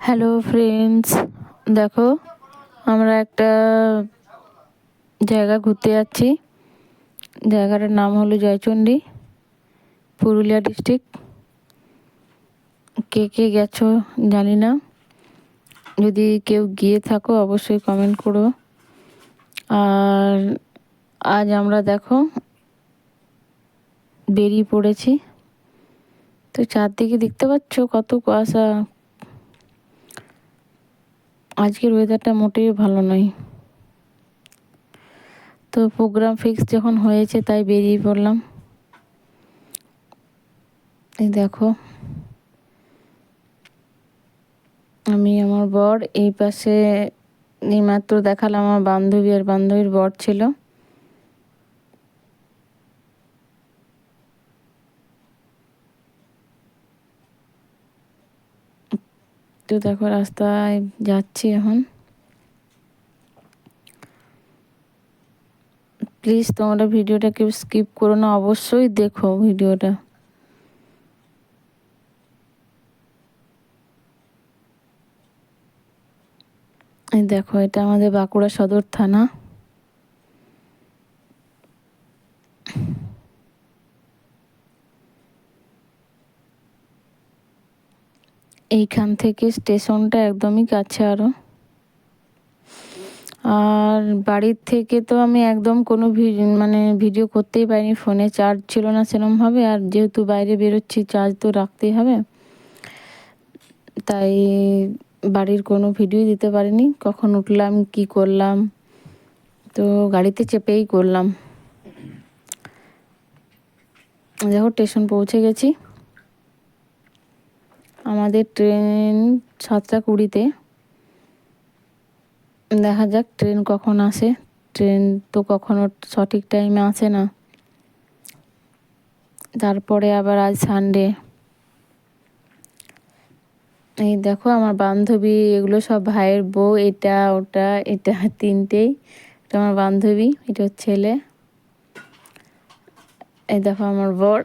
Hello friends দেখো, আমরা একটা জায়গা ঘুরতে যাচ্ছি। জায়গাটার নাম হলো জয়চণ্ডী পুরুলিয়া ডিস্ট্রিক্ট কে কে গেছো জানি না। যদি কেউ গিয়ে থাকো, অবশ্যই কমেন্ট করো। আর আজ আমরা দেখো, বেরিয়ে পড়েছি। তো চারদিকে দেখতে পাচ্ছ কত কুয়াশা। আজকের ওয়েদারটা মোটেই ভালো নয়। তো প্রোগ্রাম ফিক্স যখন হয়েছে তাই বেরিয়ে পড়লাম। এই দেখো। আমি আমার বর, এই পাশে এইমাত্র দেখালাম আমার বান্ধবী আর বান্ধবীর বর ছিল। তো দেখো রাস্তায় যাচ্ছি এখন। প্লিজ তোমরা ভিডিওটা কেউ স্কিপ করো না, অবশ্যই দেখো ভিডিওটা। দেখো, এটা আমাদের বাঁকুড়া সদর থানা। এইখান থেকে স্টেশনটা একদমই কাছে আরও আর বাড়ির থেকে তো আমি একদম কোনো মানে ভিডিও করতেই পারিনি, ফোনে চার্জ ছিল না সেরমভাবে, আর যেহেতু বাইরে বেরোচ্ছি চার্জ তো রাখতেই হবে। তাই বাড়ির কোনো ভিডিও দিতে পারিনি, কখন উঠলাম, কি করলাম, তো গাড়িতে চেপেই করলাম। দেখো স্টেশন পৌঁছে গেছি। আমাদের ট্রেন সাতটা কুড়িতে। দেখা যাক ট্রেন কখন আসে। ট্রেন তো কখনো সঠিক টাইমে আসে না। তারপরে আবার আজ সানডে। এই দেখো আমার বান্ধবী, এগুলো সব ভাইয়ের বউ, এটা, ওটা, এটা তিনটেই। এটা আমার বান্ধবী, এটা ছেলে। এই দেখো আমার বর।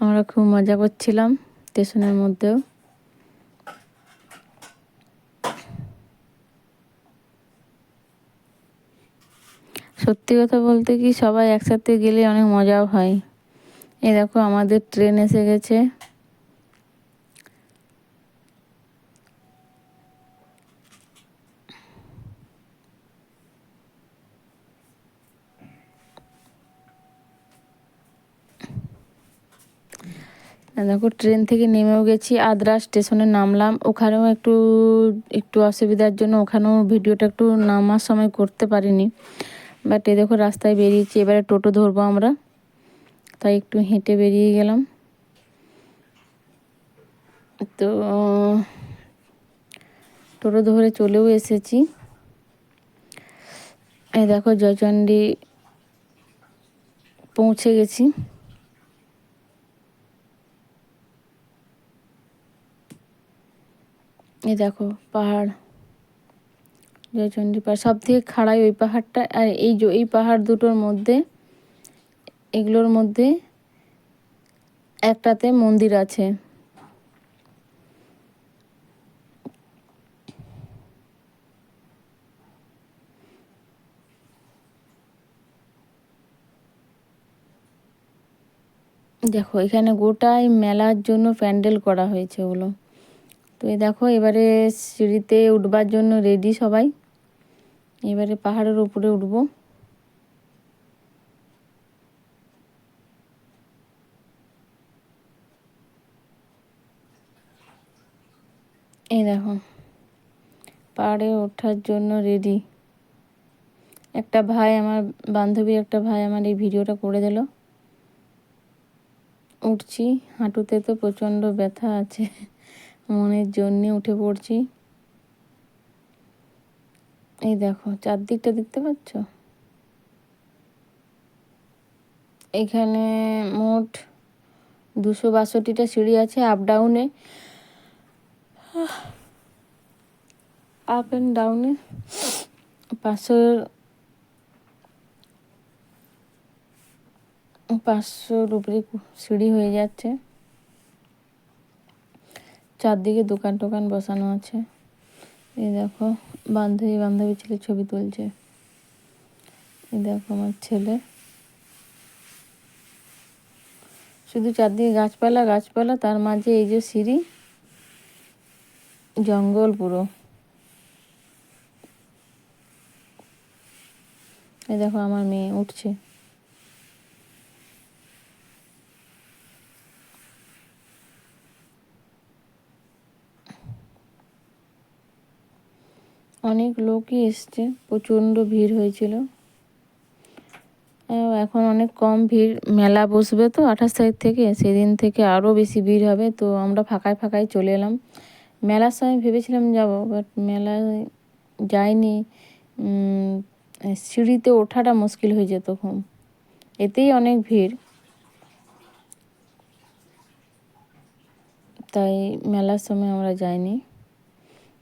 আমরা খুব মজা করছিলাম। স্টেশনের মধ্যেও। সত্যি কথা বলতে কি সবাই একসাথে গেলে অনেক মজাও হয়। এ দেখো আমাদের ট্রেন এসে গেছে। দেখো ট্রেন থেকে নেমেও গেছি, আদ্রা স্টেশনে নামলাম। ওখানেও একটু একটু অসুবিধার জন্য ওখানেও ভিডিওটা একটু নামার সময় করতে পারিনি। বাট এ দেখো, রাস্তায় বেরিয়েছি, এবারে টোটো ধরবো আমরা। তাই একটু হেঁটে বেরিয়ে গেলাম। তো, টোটো ধরে চলেও এসেছি। এই দেখো জয়চণ্ডী পৌঁছে গেছি। এই দেখো, পাহাড়। জয়চণ্ডী পাহাড় সব থেকে খাড়াই ওই পাহাড়টা, আর এই এই পাহাড় দুটোর মধ্যে, এগুলোর মধ্যে একটাতে মন্দির আছে। দেখো, এখানে গোটাই মেলার জন্য প্যান্ডেল করা হয়েছে ওগুলো। তো এই দেখো, এবারে সিঁড়িতে উঠবার জন্য রেডি সবাই। এবারে পাহাড়ের উপরে উঠব। এই দেখো, পাহাড়ে ওঠার জন্য রেডি একটা ভাই আমার, বান্ধবী একটা ভাই আমার এই ভিডিওটা করে দিল। উঠছি, হাঁটুতে তো প্রচণ্ড ব্যথা আছে। মনের জন্যে উঠে পড়ছি। এই দেখো, চারদিকটা দেখতে পাচ্ছ? এখানে মোট দুশো বাষট্টিটা সিঁড়ি আছে আপ ডাউনে আপ অ্যান্ড ডাউনে পাঁচশোর পাঁচশোর উপরে সিঁড়ি হয়ে যাচ্ছে। চারদিকে দোকান টোকান বসানো আছে। এই দেখো, বান্ধবী বান্ধবী ছেলে ছবি তুলছে। এই দেখো আমার ছেলে। শুধু চারদিকে গাছপালা গাছপালা, তার মাঝে এই যে সিঁড়ি, জঙ্গল পুরো। এই দেখো আমার মেয়ে উঠছে। অনেক লোকই এসছে, প্রচণ্ড ভিড় হয়েছিল। এখন অনেক কম ভিড়, মেলা বসবে তো আঠাশ তারিখ থেকে, সেদিন থেকে আরও বেশি ভিড় হবে, তো আমরা ফাঁকায় ফাঁকায় চলে এলাম। মেলার সময় ভেবেছিলাম যাব বাট মেলায় যাইনি। সিঁড়িতে ওঠাটা মুশকিল হয়ে যেত খুব। এতেই অনেক ভিড়। তাই মেলার সময় আমরা যাইনি।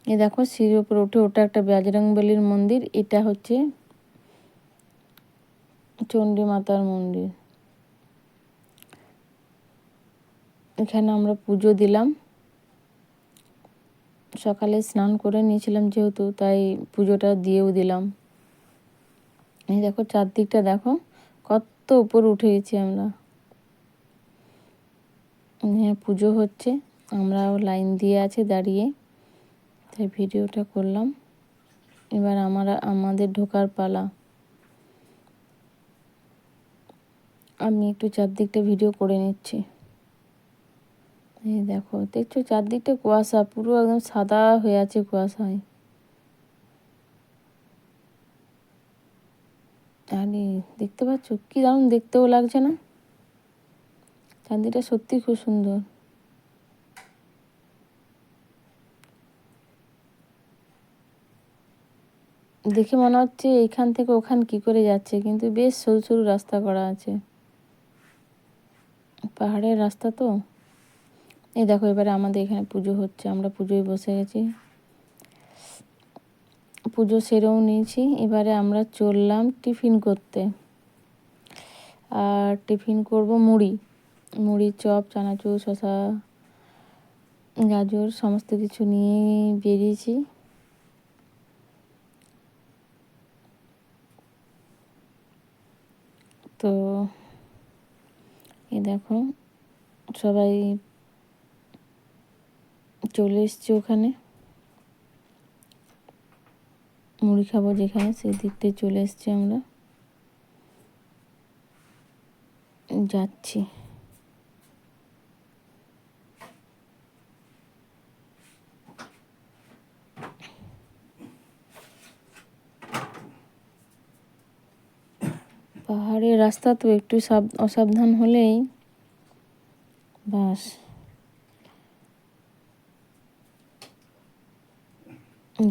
এ দেখো সিঁড়ির উপর উঠে ওটা একটা বলির মন্দির, এটা হচ্ছে চণ্ডী মাতার মন্দির। এখানে আমরা পুজো দিলাম। সকালে স্নান করে নিয়েছিলাম যেহেতু, তাই পুজোটা দিয়েও দিলাম। এই দেখো চারদিকটা দেখো, কত উপর উঠে গেছি আমরা। হ্যাঁ পুজো হচ্ছে। আমরাও লাইন দিয়ে আছে দাঁড়িয়ে। তাই ভিডিওটা করলাম। এবার আমরা, আমাদের ঢোকার পালা। আমি একটু চারদিকটা ভিডিও করে নিচ্ছি। এই দেখো, দেখছ চারদিকটা কুয়াশা, পুরো একদম সাদা হয়ে আছে কুয়াশায়। আরে, দেখতে পাচ্ছ? কি দারুণ দেখতেও লাগছে না? চাঁদিটা সত্যি খুব সুন্দর। দেখে মনে হচ্ছে এইখান থেকে ওখান কি করে যাচ্ছে, কিন্তু বেশ সরু সরু রাস্তা করা আছে। পাহাড়ের রাস্তা তো। এই দেখো, এবারে আমাদের এখানে পুজো হচ্ছে, আমরা পুজোয় বসে গেছি। পুজো সেরেও নিয়েছি, এবারে আমরা চললাম টিফিন করতে। আর টিফিন করব মুড়ি। মুড়ি, চপ, চানাচুর শশা গাজর, সমস্ত কিছু নিয়ে বেরিয়েছি। তো এ দেখো, সবাই চলে এসছে ওখানে। মুড়ি খাব যেখানে, সেই দিকটায় চলে এসছি আমরা। যাচ্ছি। পাহাড়ের রাস্তা তো একটু সাব, অসাবধান হলেই বাস।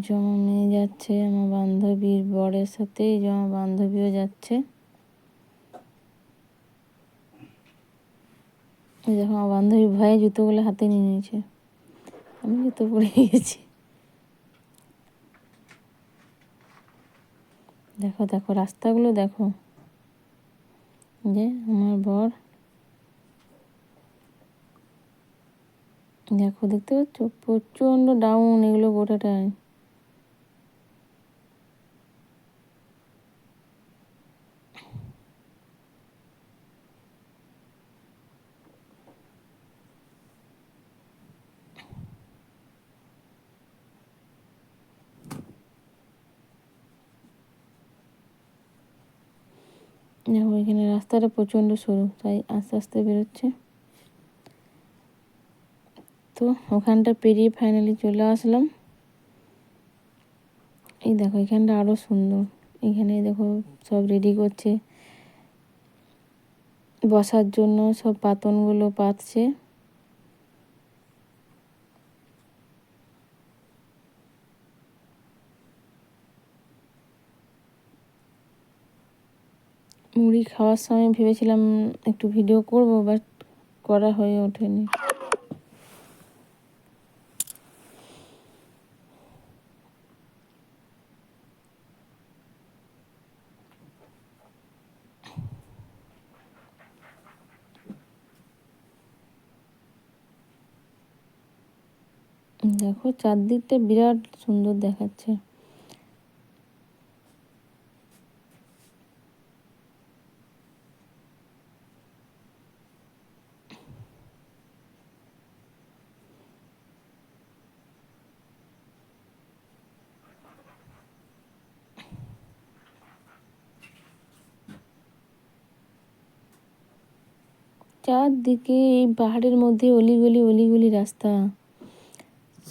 জমা মেয়ে যাচ্ছে আমার বান্ধবীর বরের সাথে জমা বান্ধবীও যাচ্ছে। দেখো, আমার বান্ধবী ভয়ে জুতোগুলো হাতে নিয়ে নিয়েছে। আমি জুতো পরে গেছি। দেখো দেখো, রাস্তাগুলো দেখো। যে আমার বর। দেখো দেখতে পাচ্ছ? প্রচণ্ড ডাউন এগুলো গোটাটায়। দেখো, এখানে রাস্তাটা প্রচণ্ড সরু, তাই আস্তে আস্তে বেরোচ্ছে। তো ওখানটা পেরিয়ে ফাইনালি চলে আসলাম। এই দেখো, এখানটা আরও সুন্দর। এখানে দেখো, সব রেডি করছে। বসার জন্য সব পাতনগুলো পাতছে মুড়ি খাওয়ার সময় ভেবেছিলাম একটু ভিডিও করব বাট করা হয়ে ওঠেনি। দেখো, চারদিকটা বিরাট সুন্দর দেখাচ্ছে। চারদিকে এই পাহাড়ের মধ্যে অলিগলি অলিগলি রাস্তা।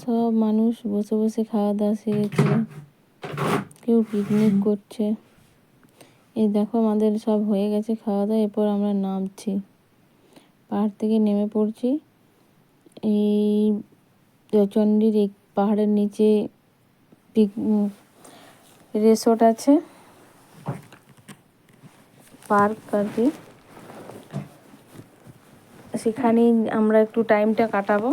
সব মানুষ বসে বসে খাওয়া দাওয়া সেরেছে কেউ পিকনিক করছে। এই দেখো আমাদের সব হয়ে গেছে খাওয়া দাওয়া, এরপর আমরা নামছি। পাহাড় থেকে নেমে পড়ছি। এই চন্ডির এই পাহাড়ের নিচে পিক রিসোর্ট আছে। পার্ক আর কি। সেখানেই আমরা একটু টাইমটা কাটাবো।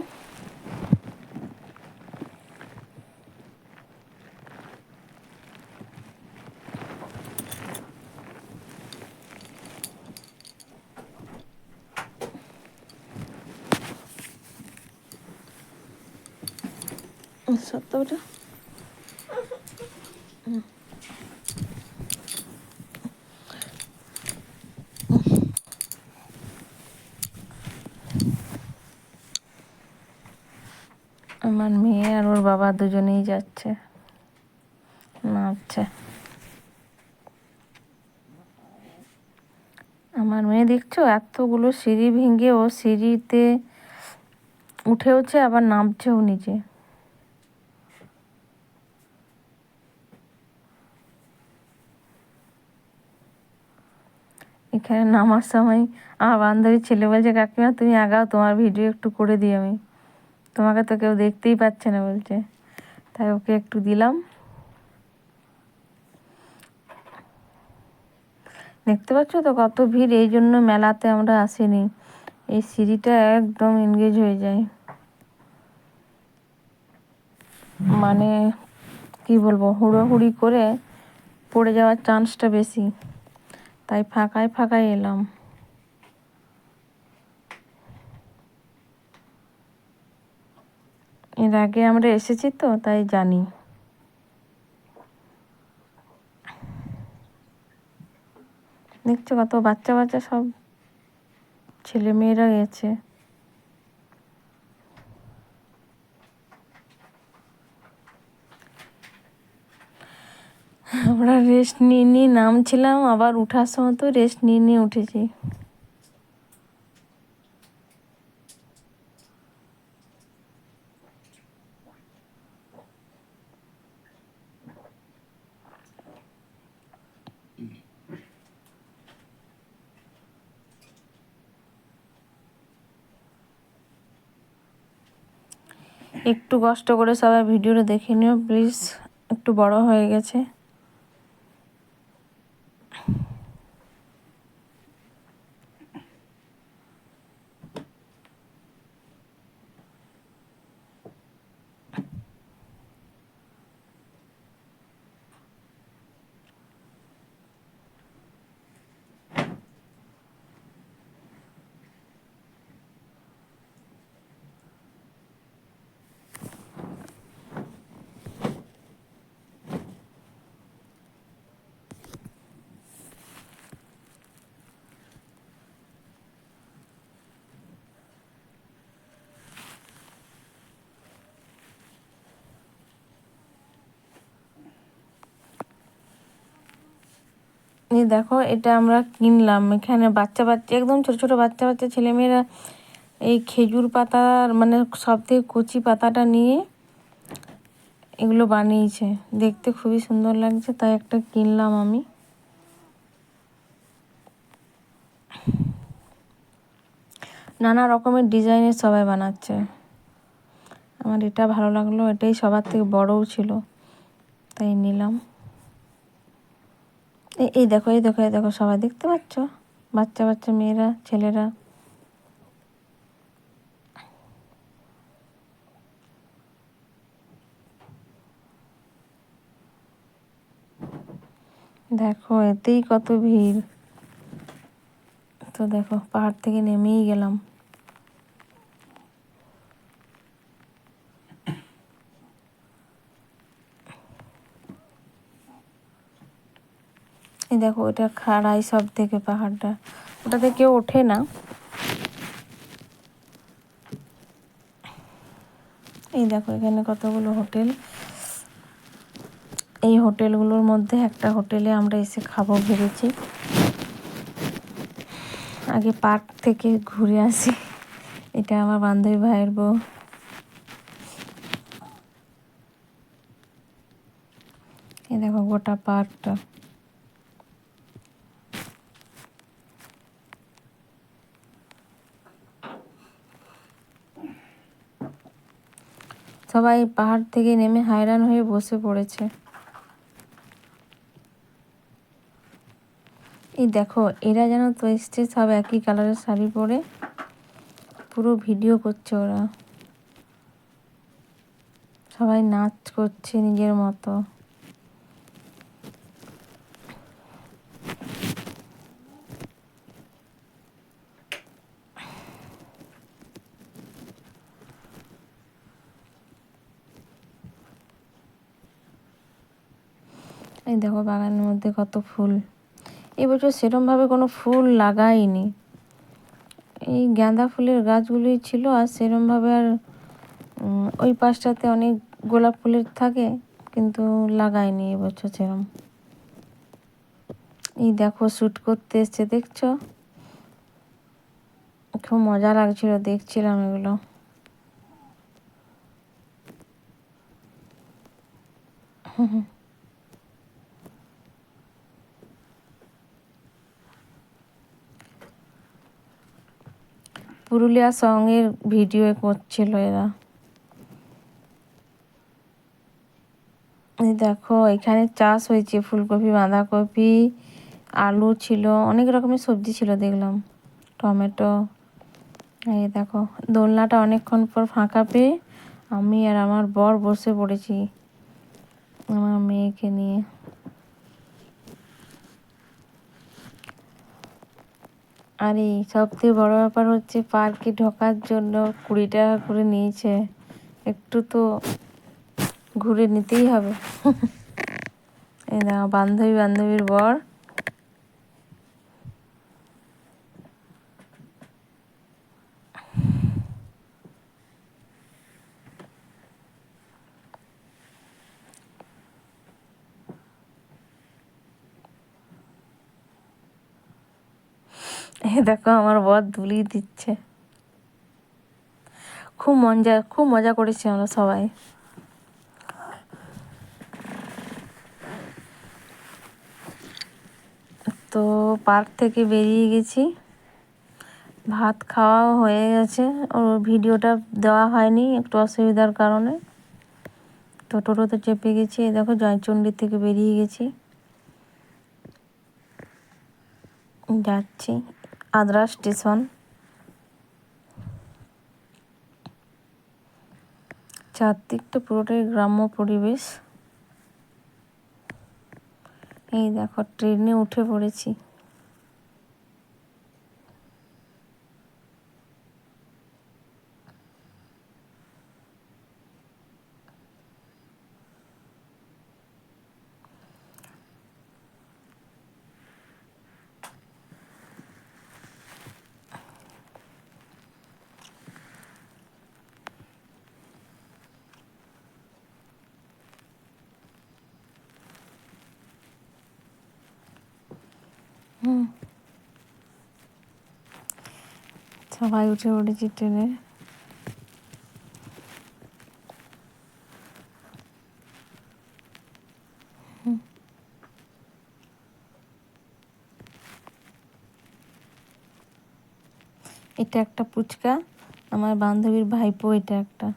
সত্য আমার মেয়ে আর ওর বাবা দুজনেই যাচ্ছে। নাচছে। আমার মেয়ে দেখছ? এতগুলো সিঁড়ি ভেঙে ও সিঁড়িতে উঠেওছে, আবার নামছেও নিচে। এখানে নামার সময় আমার বান্ধবীর ছেলে বলছে, কাকিমা, তুমি আগাও, তোমার ভিডিও একটু করে দিই আমি। তোমাকে তো কেউ দেখতেই পাচ্ছে না বলছে। তাই ওকে একটু দিলাম। দেখতে পাচ্ছ তো কত ভিড়? এই জন্য মেলাতে আমরা আসিনি। এই সিঁড়িটা একদম এনগেজ হয়ে যায়। মানে কি বলব, হুড়োহুড়ি করে পড়ে যাওয়ার চান্সটা বেশি। তাই ফাঁকায় ফাঁকায় এলাম। এর আগে আমরা এসেছি তো, তাই জানি। দেখছ কত বাচ্চা বাচ্চা সব ছেলে মেয়েরা গেছে। আমরা রেস্ট নিয়ে নিয়ে নামছিলাম, আবার উঠার সময় তো রেস্ট নিয়ে নিয়ে উঠেছি। একটু কষ্ট করে সবাই ভিডিওটা দেখে নিও প্লিজ একটু বড় হয়ে গেছে। দেখো, এটা আমরা কিনলাম। এখানে বাচ্চা বাচ্চা, একদম ছোট ছোট বাচ্চা বাচ্চা ছেলেমেয়েরা এই খেজুর পাতার মানে সব থেকে কচি পাতাটা নিয়ে এগুলো বানিয়েছে। দেখতে খুবই সুন্দর লাগছে, তাই একটা কিনলাম আমি। নানা রকমের ডিজাইনের সবাই বানাচ্ছে। আমার এটা ভালো লাগল, এটাই সবার থেকে বড়ও ছিল, তাই নিলাম। এই দেখো এই দেখো এই দেখো, সবাই দেখতে পাচ্ছ? বাচ্চা বাচ্চা, মেয়েরা, ছেলেরা। দেখো, এতেই কত ভিড়। তো দেখো, পাহাড় থেকে নেমেই গেলাম এই দেখো ওটা খাড়াই সব থেকে পাহাড়টা। ওটাতে কেউ ওঠে না। এই দেখো, এখানে কতগুলো হোটেল। এই হোটেলগুলোর মধ্যে একটা হোটেলে আমরা এসে খাব ভেবেছি। আগে পার্ক থেকে ঘুরে আসি। এটা আমার বান্ধবী ভাইয়ের বউ। এই দেখো, গোটা পার্কটা। সবাই পাহাড় থেকে নেমে হায়রান হয়ে বসে পড়েছে। এই দেখো, এরা যেন তো এসছে সব একই কালারের শাড়ি পরে পুরো ভিডিও করছে ওরা। সবাই নাচ করছে নিজের মতো এই দেখো বাগানের মধ্যে কত ফুল। এবছর সেরমভাবে কোনো ফুল লাগাইনি। এই গাঁদা ফুলের গাছগুলোই ছিল আর সেরমভাবে আর ওই পাশটাতে অনেক গোলাপ ফুলের থাকে, কিন্তু লাগাইনি এবছর সেরম। এই দেখো শ্যুট করতে এসছে, দেখছ? খুব মজা লাগছিল, দেখছিলাম এগুলো। হুম হুম। পুরুলিয়া সঙ্গের ভিডিও করছিল এরা। দেখো, এখানে চাষ হয়েছে, ফুলকপি, বাঁধাকপি, আলু ছিল, অনেক রকমের সবজি ছিল দেখলাম, টমেটো। এই দেখো, দোলনাটা অনেকক্ষণ পর ফাঁকা পেয়ে আমি আর আমার বর বসে পড়েছি, আমার মেয়েকে নিয়ে। আর এই সবথেকে বড় ব্যাপার হচ্ছে পার্কে ঢোকার জন্য কুড়ি টাকা করে নিয়েছে। একটু তো ঘুরে নিতেই হবে। এই না বান্ধবী বান্ধবীর বর এ দেখো আমার বর দুলি দিচ্ছে। খুব মজা খুব মজা করেছি আমরা সবাই। তো পার্ক থেকে বেরিয়ে গেছি। ভাত খাওয়াও হয়ে গেছে। ওর ভিডিওটা দেওয়া হয়নি একটু অসুবিধার কারণে। তো টোটোতে চেপে গেছি। দেখো জয়চণ্ডী থেকে বেরিয়ে গেছি। যাচ্ছি। আদ্রা স্টেশন চারদিকটা পুরোটাই গ্রাম্য পরিবেশ। এই দেখো ট্রেনে উঠে পড়েছি হুম সবাই উঠে পড়েছি ট্রেনে। এটা একটা পুচকা আমার বান্ধবীর ভাইপো এটা একটা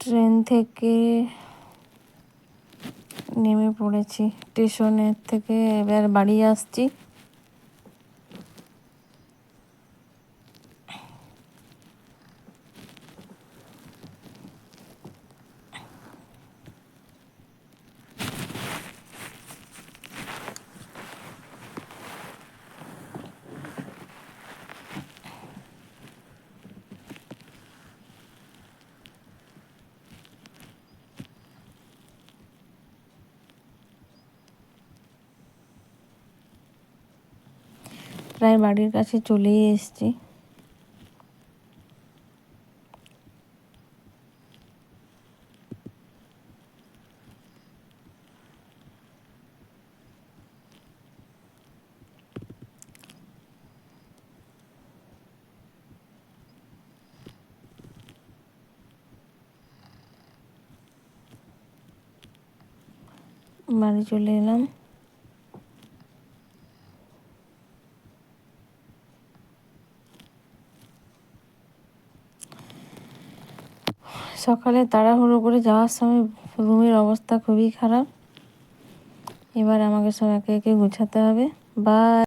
ট্রেন থেকে নেমে পড়েছি স্টেশনের থেকে এবার বাড়ি আসছি। প্রায় বাড়ির কাছে চলেই এসেছি। বাড়ি চলে এলাম। সকালে তাড়াহুড়ো করে যাওয়ার সময় রুমের অবস্থা খুবই খারাপ। এবার আমাকে সব একে একে গুছাতে হবে। বা